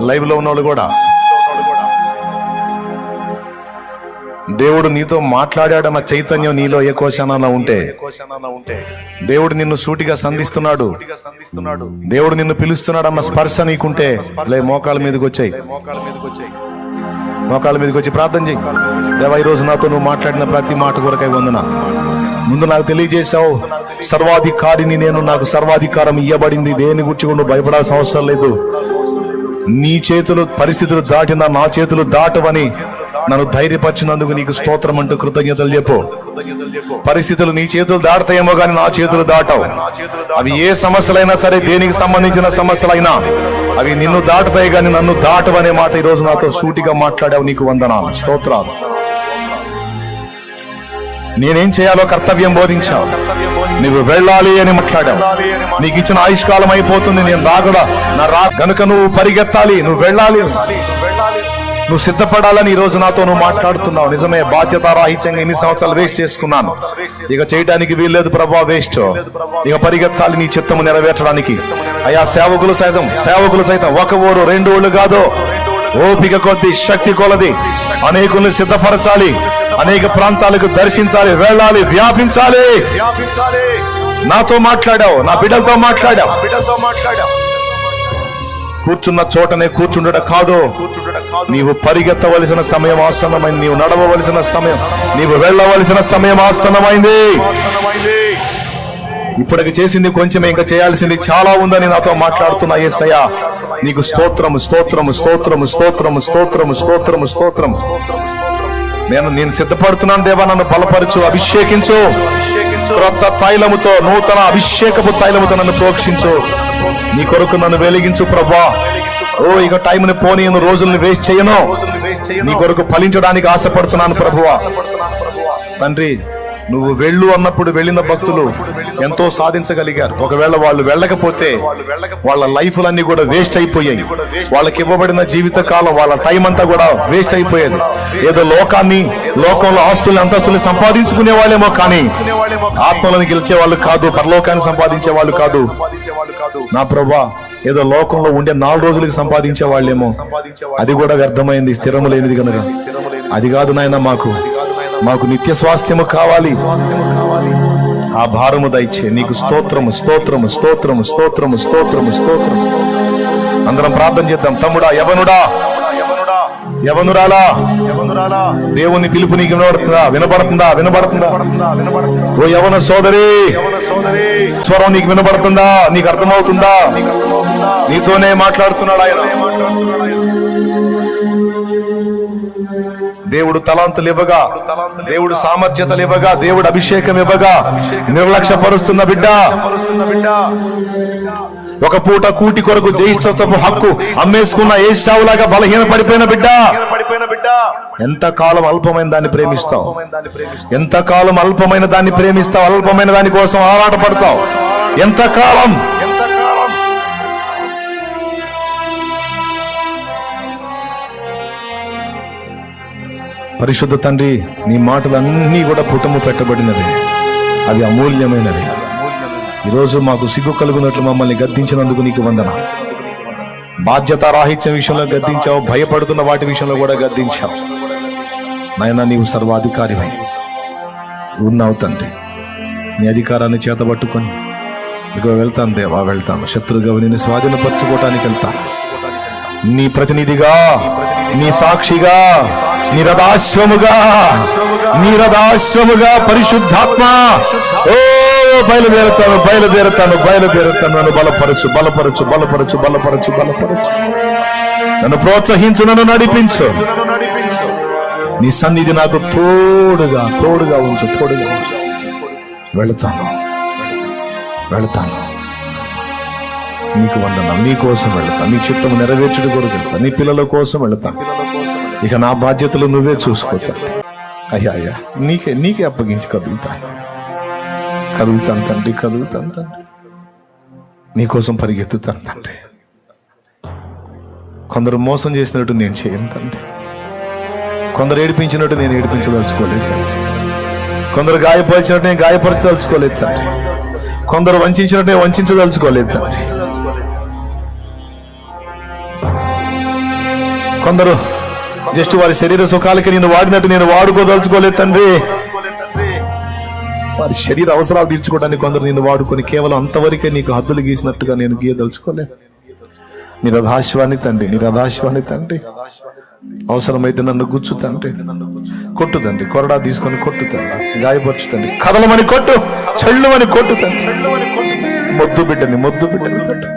లైవ్లో ఉన్నోళ్ళు కూడా. దేవుడు నీతో మాట్లాడాడన్న చైతన్యం నీలో ఏ కోశాన ఉంటే దేవుడు నిన్ను సూటిగా సంధిస్తున్నాడు. దేవుడు నిన్ను పిలుస్తున్నాడన్న స్పర్శ నీకుంటే లే మోకాల మీదకి వచ్చాయి. మోకాల మీదకి వచ్చి ప్రార్థన చేయి. దేవా ఈ రోజు నాతో నువ్వు మాట్లాడిన ప్రతి మాట కొరకై వందన. ముందు నాకు తెలియజేశావు. సర్వాధికారిని నేను నాకు సర్వాధికారం ఇవ్వబడింది దేని గురించి కూడా భయపడాల్సిన అవసరం లేదు. నీ చేతులు పరిస్థితులు దాటిన నా చేతులు దాటవని నన్ను ధైర్యపరిచినందుకు నీకు స్తోత్రం అంటూ కృతజ్ఞతలు చెప్పు. పరిస్థితులు నీ చేతులు దాటతాయేమో కానీ నా చేతులు దాటవు. అవి ఏ సమస్యలైనా సరే దేనికి సంబంధించిన సమస్యలైనా అవి నిన్ను దాటుతాయి కానీ నన్ను దాటవనే మాట ఈ రోజు నాతో సూటిగా మాట్లాడావు నీకు వందనాలు స్తోత్రాలు. నేనేం చేయాలో కర్తవ్యం బోధించావు. నువ్వు వెళ్ళాలి అని మాట్లాడావు. నీకు ఇచ్చిన ఆయుష్కాలం అయిపోతుంది నేను రాకడా నా రా గనుక నువ్వు పరిగెత్తాలి నువ్వు వెళ్ళాలి నువ్వు సిద్ధపడాలని ఈ రోజు నాతో నువ్వు మాట్లాడుతున్నావు. నిజమే బాధ్యత రాహిత్యంగా ఇన్ని సంవత్సరాలు వేస్ట్ చేసుకున్నాను. ఇక చేయడానికి వీల్లేదు ప్రభా వేస్ట్ ఇక పరిగెత్తాలి నీ చిత్తము నెరవేర్చడానికి. అయా సేవకులు సైతం సేవకులు సైతం ఒక ఊరు రెండు ఊళ్ళు కాదు. ఓపిక కొద్ది శక్తి కొలది. అనేకుల్ని సిద్ధపరచాలి. అనేక ప్రాంతాలకు దర్శించాలి వెళ్ళాలి వ్యాపించాలి. నాతో మాట్లాడావు నా బిడ్డలతో మాట్లాడావు. కూర్చున్న చోటనే కూర్చుండట కాదు. నీవు పరిగెత్తవలసిన సమయం ఆసన్నమైంది నీవు నడవవలసిన సమయం నీవు వెళ్ళవలసిన సమయం ఆసన్నమైంది. ఇప్పటికి చేసింది కొంచెం ఇంకా చేయాల్సింది చాలా ఉందని నాతో మాట్లాడుతున్నా ఏసయ్య. నీకు స్తోత్రము స్తోత్రము స్తోత్రము స్తోత్రము స్తోత్రము స్తోత్రము స్తోత్రము. నేను నేను సిద్ధపడుతున్నాను దేవా నన్ను బలపరచు అభిషేకించు. క్రొత్త తైలముతో నూతన అభిషేకపు తైలముతో నన్ను ప్రోక్షించు. నీ కొరకు నన్ను వెలిగించు ప్రభా. ఓ ఇక టైంని పోనీ రోజుల్ని వేస్ట్ చేయను. నీ కొరకు ఫలించడానికి ఆశపడుతున్నాను ప్రభువా. తండ్రి నువ్వు వెళ్ళు అన్నప్పుడు వెళ్ళిన భక్తులు ఎంతో సాధించగలిగారు. ఒకవేళ వాళ్ళు వెళ్ళకపోతే వాళ్ళ లైఫ్లన్నీ కూడా వేస్ట్ అయిపోయాయి. వాళ్ళకి ఇవ్వబడిన జీవిత కాలం వాళ్ళ టైం అంతా కూడా వేస్ట్ అయిపోయేది. ఏదో లోకాన్ని లోకంలో ఆస్తుల్ని అంతస్తుల్ని సంపాదించుకునే వాళ్ళేమో కానీ ఆత్మలను గెలిచే వాళ్ళు కాదు పరలోకాన్ని సంపాదించే వాళ్ళు కాదు. నా ప్రభా ఏదో లోకంలో ఉండే నాలుగు రోజులకి సంపాదించే వాళ్ళేమో. అది కూడా వ్యర్థమైంది స్థిరము లేనిది కనుక. అది కాదు నాయన మాకు. మాకు నిత్య స్వాస్థ్యము కావాలి. ఆ భారము దయచే నీకు స్తోత్రము స్తోత్రము స్తోత్రము స్తోత్రము స్తోత్రము స్తోత్రము. అందరం ప్రార్థన చేద్దాం. తమ్ముడా యవనుడా. యవనురాలా. దేవుని పిలుపు నీకు వినబడుతుందా? వినబడుతుందా? వినబడుతుందా? ఓ యవన సోదరి. స్వరం నీకు వినబడుతుందా? నీకు అర్థమవుతుందా? నీతోనే మాట్లాడుతున్నాడు ఆయన. దేవుడు తలాంతులు ఇవ్వగా దేవుడు సామర్థ్యతలు ఇవ్వగా దేవుడు అభిషేకం ఇవ్వగా నిర్లక్ష్యపరుస్తున్న బిడ్డ. ఒక పూట కూటి కొరకు జయిస్తము హక్కు అమ్మేసుకున్న ఏషావులాగా బలహీన పడిపోయిన బిడ్డ. ఎంత కాలం అల్పమైన దాన్ని ప్రేమిస్తావు? ఎంత కాలం అల్పమైన దాన్ని ప్రేమిస్తావు? అల్పమైన దాని కోసం ఆరాటపడతావు? ఎంత కాలం పరిశుద్ధ తండ్రి నీ మాటలన్నీ కూడా పుటము పెట్టబడినవి. అవి అమూల్యమైనవి. ఈరోజు మాకు సిగ్గు కలుగునట్లు మమ్మల్ని గద్దించినందుకు నీకు వందన. బాధ్యత రాహిత్యం విషయంలో గద్దించావు భయపడుతున్న వాటి విషయంలో కూడా గద్దించావు. నాయన నీవు సర్వాధికారివై ఉన్నావు తండ్రి. నీ అధికారాన్ని చేతబట్టుకొని ఇదిగో వెళ్తాను దేవా వెళ్తాను. శత్రుగా నేను స్వాధీనపరచుకోవటానికి వెళ్తాను నీ ప్రతినిధిగా నీ సాక్షిగా నిరదాశ్వముగా నిరదాశ్వముగా పరిశుద్ధాత్మ. ఓ బయలుదేరుతాను బయలుదేరుతాను బయలుదేరుతాను. నన్ను బలపరచు బలపరచు బలపరచు బలపరచు బలపరచు. నన్ను ప్రోత్సహించు నన్ను నడిపించు. నీ సన్నిధి నాకు తోడుగా తోడుగా ఉంచు తోడుగా ఉంచు. వెళతాను వెళతాను. నీకు వందనం నీ కోసం వెళతాను. నీ చిత్తము నెరవేర్చడం కొరకు వెళ్తా నీ పిల్లల కోసం వెళతాను. ఇక నా బాధ్యతలు నువ్వే చూసుకోతా. అయ్యా అయ్యా నీకే నీకే అప్పగించి కదులుతా. కదులుతాను తండ్రి కదులుతాను తండ్రి. నీకోసం పరిగెత్తుతాను తండ్రి. కొందరు మోసం చేసినట్టు నేను చేయను తండ్రి. కొందరు ఏడిపించినట్టు నేను ఏడిపించదలుచుకోలేదు తండ్రి. కొందరు గాయపరిచినట్టు నేను గాయపరచదలుచుకోలేదు తండ్రి. కొందరు వంచినట్టు నేను వంచదలుచుకోలేదు తండ్రి. కొందరు జస్ట్ వారి శరీర సుఖాలకి నేను వాడినట్టు నేను వాడుకోదలుచుకోలేదు తండ్రి. వారి శరీర అవసరాలు తీర్చుకోవడానికి కొందరు నేను వాడుకొని కేవలం అంతవరకే నీకు హద్దులు గీసినట్టుగా నేను గీయదలుచుకోలే నీ రథాశ్వాన్ని తండ్రి నీ రథాశ్వాన్ని తండ్రి. అవసరమైతే నన్ను గుచ్చు తండ్రి. కొట్టు తండ్రి కొరడా తీసుకొని కొట్టు తండ్రి. గాయపరచు తండ్రి. కదలమని కొట్టు చెళ్ళమని కొట్టు తండ్రి. మొద్దు బిడ్డని మొద్దు బిడ్డని తండ్రి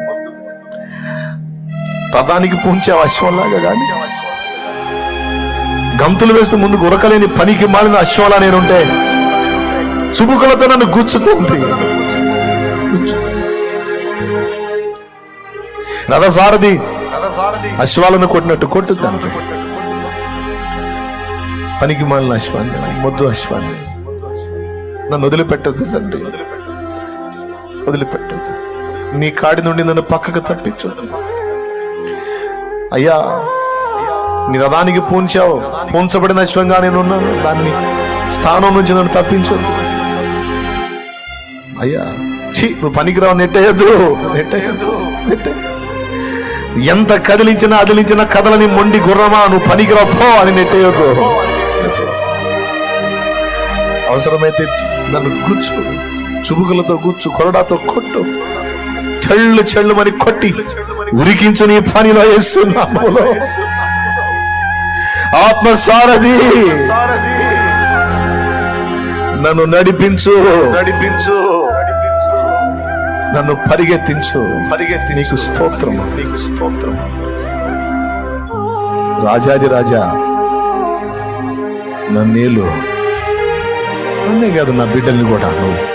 రథానికి పూంచే అశ్వంలాగా కానీ గంతులు వేస్తూ ముందుకు ఉరకలేని పనికి మాలిన అశ్వంలా నేనుంటే చుబుకలతో నన్ను గుచ్చుతుంది రథసారథి అశ్వాలను కొట్టినట్టు కొట్టు తండ్రి. పనికి మాలిన అశ్వాన్ని మొద్దు అశ్వాన్ని. నన్ను వదిలిపెట్టొద్దు తండ్రి. వదిలిపెట్టొద్దు. నీ కాడి నుండి నన్ను పక్కకు తప్పించు అయ్యా నీ రథానికి పూంచావు. పూంచబడిన అశ్వంగా నేను ఉన్నాను. దాన్ని స్థానం నుంచి నన్ను తప్పించు. అయ్యా ఛీ నువ్వు పనికిరావు నెట్టేయద్దు. నెట్టేయద్దు నెట్టే ఎంత కదిలించినా అదిలించినా కదలని మొండి గుర్రమా? నువ్వు పనికిరావు పో అని నెట్టేయకు అవసరమైతే నన్ను గుచ్చు. చుబుకలతో గుచ్చు కొరడాతో కొట్టు. చెళ్ళు చెళ్ళు మరి కొట్టి. ఉరికించు నీ పనిలో వేస్తున్నాములో ఆత్మ సారథి నన్ను నడిపించు. నడిపించు. నన్ను పరిగెత్తించు. పరిగెత్తి నీకు స్తోత్రం. నీకు స్తోత్రం. రాజాది రాజా నన్నేలు. నన్నే కాదు నా బిడ్డల్ని కూడా నువ్వు.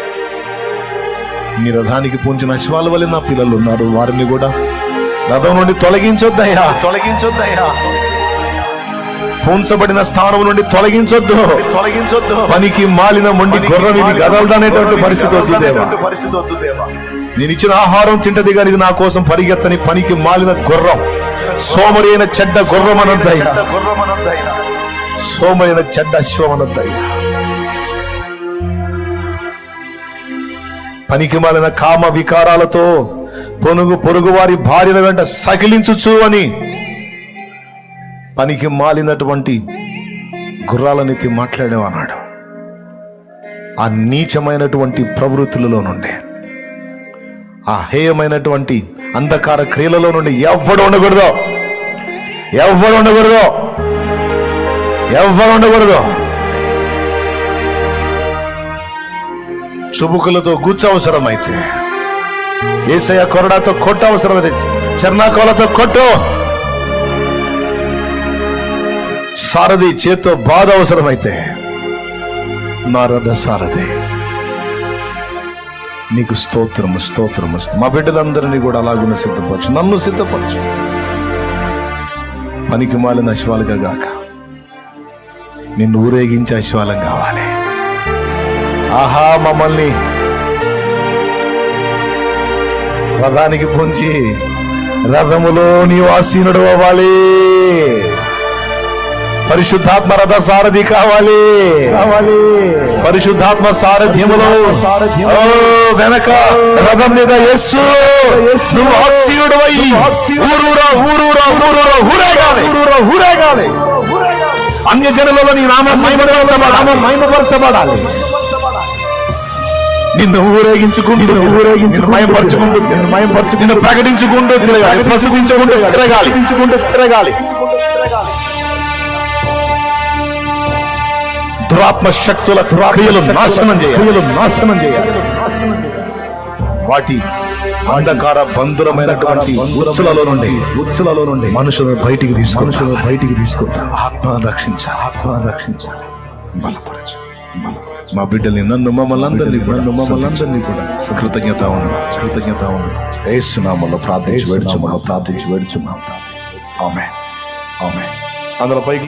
నీ రథానికి పూంచిన అశ్వాల వల్ల నా పిల్లలు ఉన్నారు. వారిని కూడా రథం నుండి తొలగించొద్దయ్యా. తొలగించొద్దయ్యా. పూంచబడిన స్థానం నుండి తొలగించొద్దు. తొలగించొద్దు. పనికి మాలిన మొండి గుర్రం ఇది గదలదనేటువంటి పరిస్థితి వద్దు దేవా. పరిస్థితి వద్దు దేవా. నేను ఇచ్చిన ఆహారం తింటది కానీ ఇది నా కోసం పరిగెత్తని పనికి మాలిన గుర్రం. సోమరి అయిన చెడ్డ గుర్రం అనొద్దయ్యా సోమైన చెడ్డ అశ్వం అనొద్దయ్యా పనికి మాలిన కామ వికారాలతో పొనుగు పొరుగు వారి భార్యల వెంట సకిలించుచు అని పనికి మాలినటువంటి గుర్రాలనెత్తి మాట్లాడేవన్నాడు ఆ నీచమైనటువంటి ప్రవృత్తులలో నుండి ఆ హేయమైనటువంటి అంధకార క్రియలలో నుండి ఎవ్వడు ఉండకూడదు. ఎవ్వడు ఉండకూడదు. ఎవ్వరు ఉండకూడదు. చుబుకులతో కూర్చవసరమైతే ఏసయ ఏసయ్య కొరడాతో కొట్ట అవసరమైతే చర్నాకోలతో కొట్టు. సారథి చేత్తో బాధ అవసరమైతే నారద సారథి నీకు స్తోత్రము స్తోత్రము మా బిడ్డలందరినీ కూడా అలాగున సిద్ధపరచు. నన్ను సిద్ధపరచు. పనికి మాలిన అశ్వాలుగా గాక. నిన్ను ఊరేగించే అశ్వాలం కావాలి. ఆహా మమ్మల్ని రథానికి పొంచి రథములో నీవు ఆసీనుడు అవ్వాలి. పరిశుద్ధాత్మ రథ సారథి కావాలి. కావాలి. పరిశుద్ధాత్మ సారథ్యములో. వెనక రథం మీద యస్సు నువ్వు ఆసీనుడు ఊరూరా ఊరూరా ఊరూరా ఊరేగాలి. ఊరేగాలి. అన్య జనులలో నీ నామం మహిమపరచబడాలి మహిమపరచబడాలి నిన్ను ఊరేగించుకుంటూ ఊరేగించు మయంపరచుకుంటూ మయంపరచు నిన్ను ప్రకటించుకుంటూ తిరగాలి. ప్రసిద్ధించుకుంటూ తిరగాలి. తిరగాలి. దురాత్మ శక్తుల క్రియలు నాశనం క్రియలు నాశనం చేయాలి. వాటి అంధకార బంధురమైనటువంటి ఉచ్చులలో నుండి ఉచ్చులలో నుండి మనుషులను బయటికి తీసుకు మనుషులను బయటికి తీసుకుంటా ఆత్మను రక్షించాలి. ఆత్మను రక్షించాలి. బలపరచు. మా బిడ్డల్ని నన్ను మమ్మల్ని అందరినీ కూడా మమ్మల్ని అందరినీ కూడా కృతజ్ఞత ఉంది కృతజ్ఞత ఉంది ఏసునామలో ప్రార్థించి వేడుచున్నాం. ప్రార్థించి వేడుచున్నాం. ఆమె ఆమె అందులో పైకి